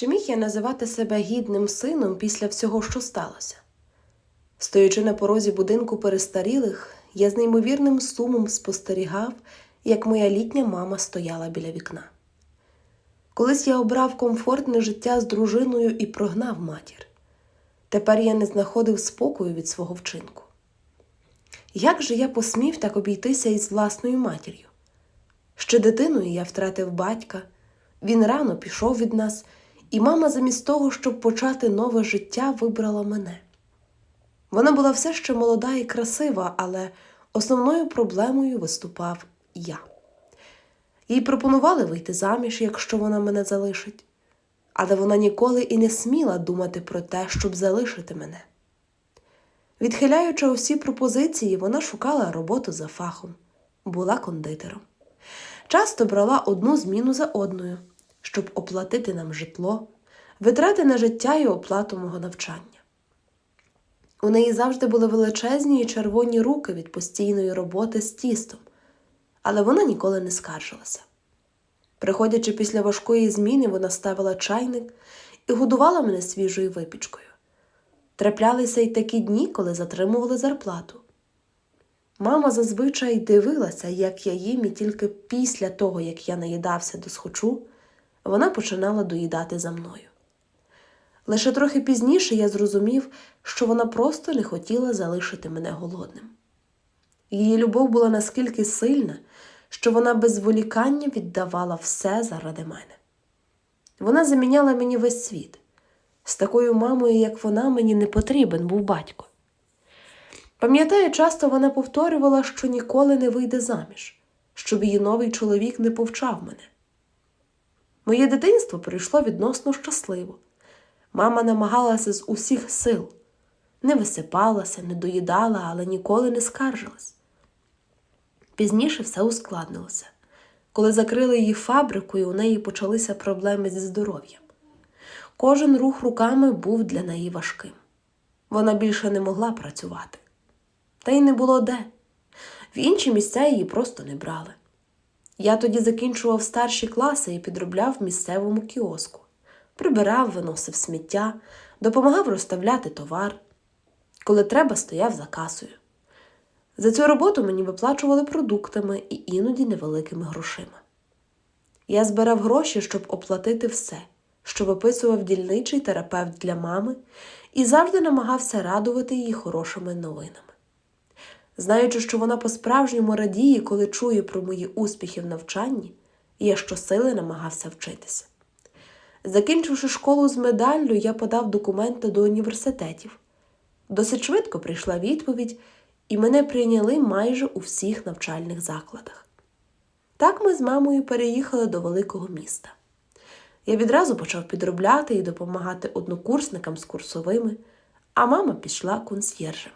Чи міг я називати себе гідним сином після всього, що сталося? Стоячи на порозі будинку перестарілих, я з неймовірним сумом спостерігав, як моя літня мама стояла біля вікна. Колись я обрав комфортне життя з дружиною і прогнав матір. Тепер я не знаходив спокою від свого вчинку. Як же я посмів так обійтися із власною матір'ю? Ще дитиною я втратив батька, він рано пішов від нас, і мама, замість того, щоб почати нове життя, вибрала мене. Вона була все ще молода і красива, але основною проблемою виступав я. Їй пропонували вийти заміж, якщо вона мене залишить, але вона ніколи і не сміла думати про те, щоб залишити мене. Відхиляючи усі пропозиції, вона шукала роботу за фахом, була кондитером. Часто брала одну зміну за одною, щоб оплатити нам житло, витрати на життя і оплату мого навчання. У неї завжди були величезні і червоні руки від постійної роботи з тістом, але вона ніколи не скаржилася. Приходячи після важкої зміни, вона ставила чайник і годувала мене свіжою випічкою. Траплялися й такі дні, коли затримували зарплату. Мама зазвичай дивилася, як я їм, і тільки після того, як я наїдався до схочу, вона починала доїдати за мною. Лише трохи пізніше я зрозумів, що вона просто не хотіла залишити мене голодним. Її любов була наскільки сильна, що вона без зволікання віддавала все заради мене. Вона заміняла мені весь світ. З такою мамою, як вона, мені не потрібен був батько. Пам'ятаю, часто вона повторювала, що ніколи не вийде заміж, щоб її новий чоловік не повчав мене. Моє дитинство прийшло відносно щасливо. Мама намагалася з усіх сил, не висипалася, не доїдала, але ніколи не скаржилась. Пізніше все ускладнилося. Коли закрили її фабрику, і у неї почалися проблеми зі здоров'ям. Кожен рух руками був для неї важким. Вона більше не могла працювати. Та й не було де. В інші місця її просто не брали. Я тоді закінчував старші класи і підробляв місцевому кіоску, прибирав, виносив сміття, допомагав розставляти товар. Коли треба, стояв за касою. За цю роботу мені виплачували продуктами і іноді невеликими грошима. Я збирав гроші, щоб оплатити все, що виписував дільничий терапевт для мами, і завжди намагався радувати її хорошими новинами. Знаючи, що вона по-справжньому радіє, коли чує про мої успіхи в навчанні, я щосили намагався вчитися. Закінчивши школу з медаллю, я подав документи до університетів. Досить швидко прийшла відповідь, і мене прийняли майже у всіх навчальних закладах. Так ми з мамою переїхали до великого міста. Я відразу почав підробляти і допомагати однокурсникам з курсовими, а мама пішла консьєржем.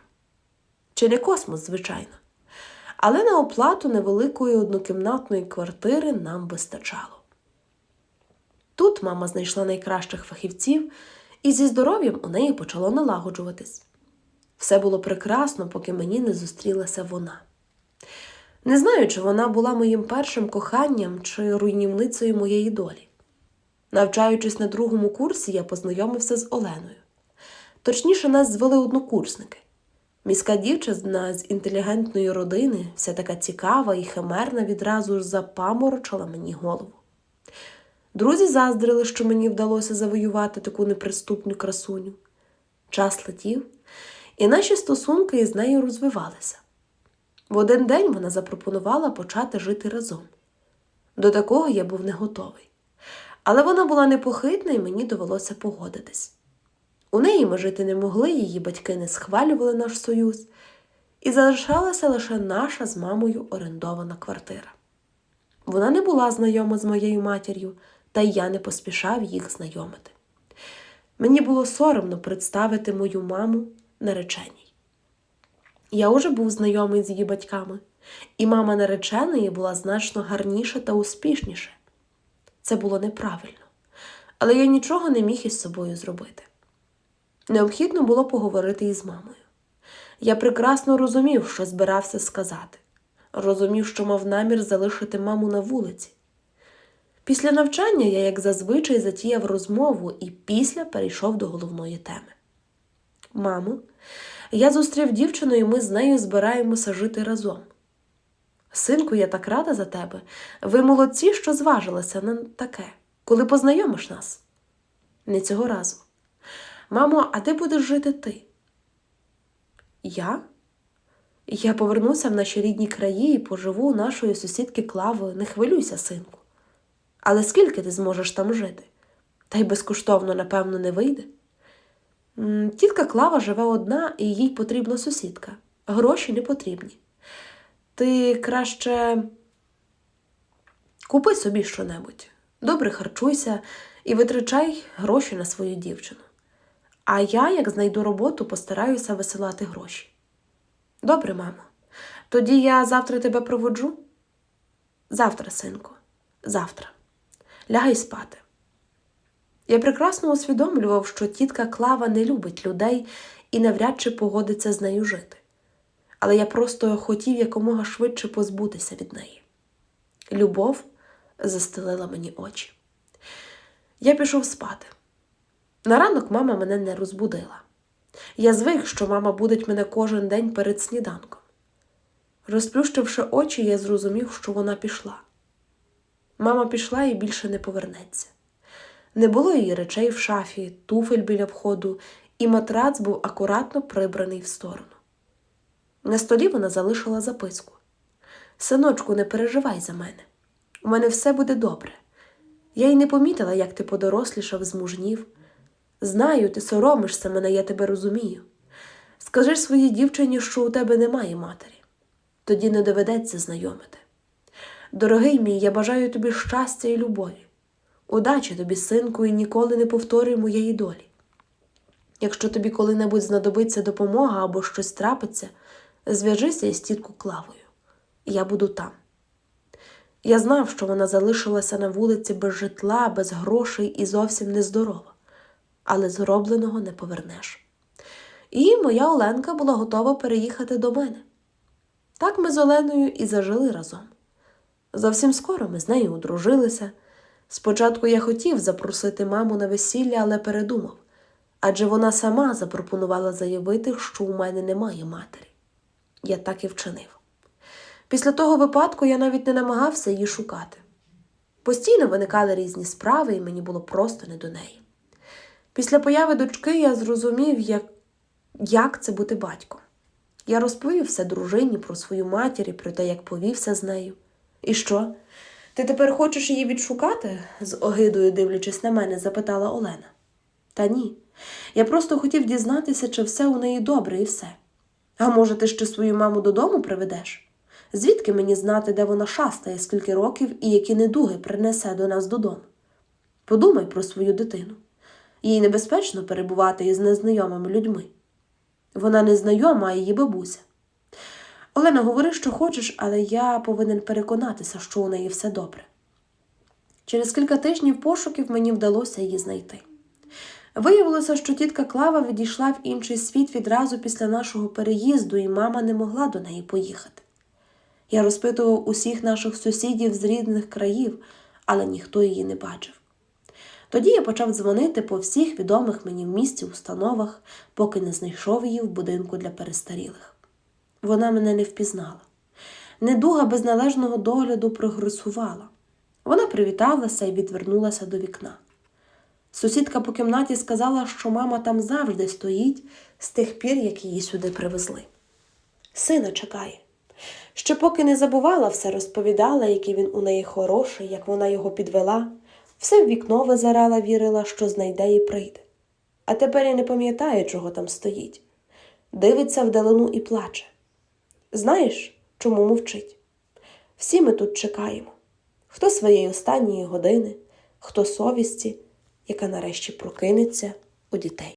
Чи не космос, звичайно. Але на оплату невеликої однокімнатної квартири нам вистачало. Тут мама знайшла найкращих фахівців, і зі здоров'ям у неї почало налагоджуватись. Все було прекрасно, поки мені не зустрілася вона. Не знаю, чи вона була моїм першим коханням чи руйнівницею моєї долі. Навчаючись на другому курсі, я познайомився з Оленою. Точніше, нас звели однокурсники. Міська дівчина з інтелігентної родини, вся така цікава і химерна, відразу ж запаморочила мені голову. Друзі заздрили, що мені вдалося завоювати таку неприступну красуню. Час летів, і наші стосунки із нею розвивалися. В один день вона запропонувала почати жити разом. До такого я був не готовий. Але вона була непохитна і мені довелося погодитись. У неї ми жити не могли, її батьки не схвалювали наш союз, і залишалася лише наша з мамою орендована квартира. Вона не була знайома з моєю матір'ю, та й я не поспішав їх знайомити. Мені було соромно представити мою маму нареченій. Я уже був знайомий з її батьками, і мама нареченої була значно гарніша та успішніша. Це було неправильно, але я нічого не міг із собою зробити. Необхідно було поговорити із мамою. Я прекрасно розумів, що збирався сказати, розумів, що мав намір залишити маму на вулиці. Після навчання я, як зазвичай, затіяв розмову і після перейшов до головної теми. Мамо, я зустрів дівчину, і ми з нею збираємося жити разом. Синку, я так рада за тебе. Ви молодці, що зважилися на таке, коли познайомиш нас. Не цього разу. Мамо, а де будеш жити ти? Я? Я повернуся в наші рідні краї і поживу у нашої сусідки Клавою. Не хвилюйся, синку. Але скільки ти зможеш там жити? Та й безкоштовно, напевно, не вийде. Тітка Клава живе одна, і їй потрібна сусідка. Гроші не потрібні. Ти краще купи собі щонебудь, добре харчуйся і витрачай гроші на свою дівчину. А я, як знайду роботу, постараюся висилати гроші. Добре, мамо. Тоді я завтра тебе проводжу? Завтра, синку, завтра. Лягай спати. Я прекрасно усвідомлював, що тітка Клава не любить людей і навряд чи погодиться з нею жити. Але я просто хотів якомога швидше позбутися від неї. Любов застелила мені очі. Я пішов спати. На ранок мама мене не розбудила. Я звик, що мама будить мене кожен день перед сніданком. Розплющивши очі, я зрозумів, що вона пішла. Мама пішла і більше не повернеться. Не було її речей в шафі, туфель біля входу, і матрац був акуратно прибраний в сторону. На столі вона залишила записку: Синочку, не переживай за мене. У мене все буде добре. Я й не помітила, як ти подорослішав, змужнів. Знаю, ти соромишся мене, я тебе розумію. Скажи своїй дівчині, що у тебе немає матері. Тоді не доведеться знайомити. Дорогий мій, я бажаю тобі щастя і любові. Удачі тобі, синку, і ніколи не повторюй моєї долі. Якщо тобі коли-небудь знадобиться допомога або щось трапиться, зв'яжися із тітку Клавою. Я буду там. Я знав, що вона залишилася на вулиці без житла, без грошей і зовсім нездорова, але зробленого не повернеш. І моя Оленка була готова переїхати до мене. Так ми з Оленою і зажили разом. Зовсім скоро ми з нею одружилися. Спочатку я хотів запросити маму на весілля, але передумав, адже вона сама запропонувала заявити, що у мене немає матері. Я так і вчинив. Після того випадку я навіть не намагався її шукати. Постійно виникали різні справи, і мені було просто не до неї. Після появи дочки я зрозумів, як, як це бути батьком. Я розповів все дружині про свою матір і про те, як повівся з нею. І що? Ти тепер хочеш її відшукати? з огидою дивлячись на мене, запитала Олена. Та ні. Я просто хотів дізнатися, чи все у неї добре і все. А може, ти ще свою маму додому приведеш? Звідки мені знати, де вона шастає, скільки років і які недуги принесе до нас додому? Подумай про свою дитину. Їй небезпечно перебувати із незнайомими людьми. Вона не знайома, а її бабуся. Олена, говори, що хочеш, але я повинен переконатися, що у неї все добре. Через кілька тижнів пошуків мені вдалося її знайти. Виявилося, що тітка Клава відійшла в інший світ відразу після нашого переїзду, і мама не могла до неї поїхати. Я розпитував усіх наших сусідів з рідних країв, але ніхто її не бачив. Тоді я почав дзвонити по всіх відомих мені в місті установах, поки не знайшов її в будинку для перестарілих. Вона мене не впізнала. Недуга без належного догляду прогресувала. Вона привіталася і відвернулася до вікна. Сусідка по кімнаті сказала, що мама там завжди стоїть з тих пір, як її сюди привезли. Сина чекає. Ще поки не забувала, все розповідала, який він у неї хороший, як вона його підвела, все в вікно визирала, вірила, що знайде і прийде. А тепер і не пам'ятає, чого там стоїть. Дивиться вдалину і плаче. Знаєш, чому мовчить? Всі ми тут чекаємо хто своєї останньої години, хто совісті, яка нарешті прокинеться у дітей.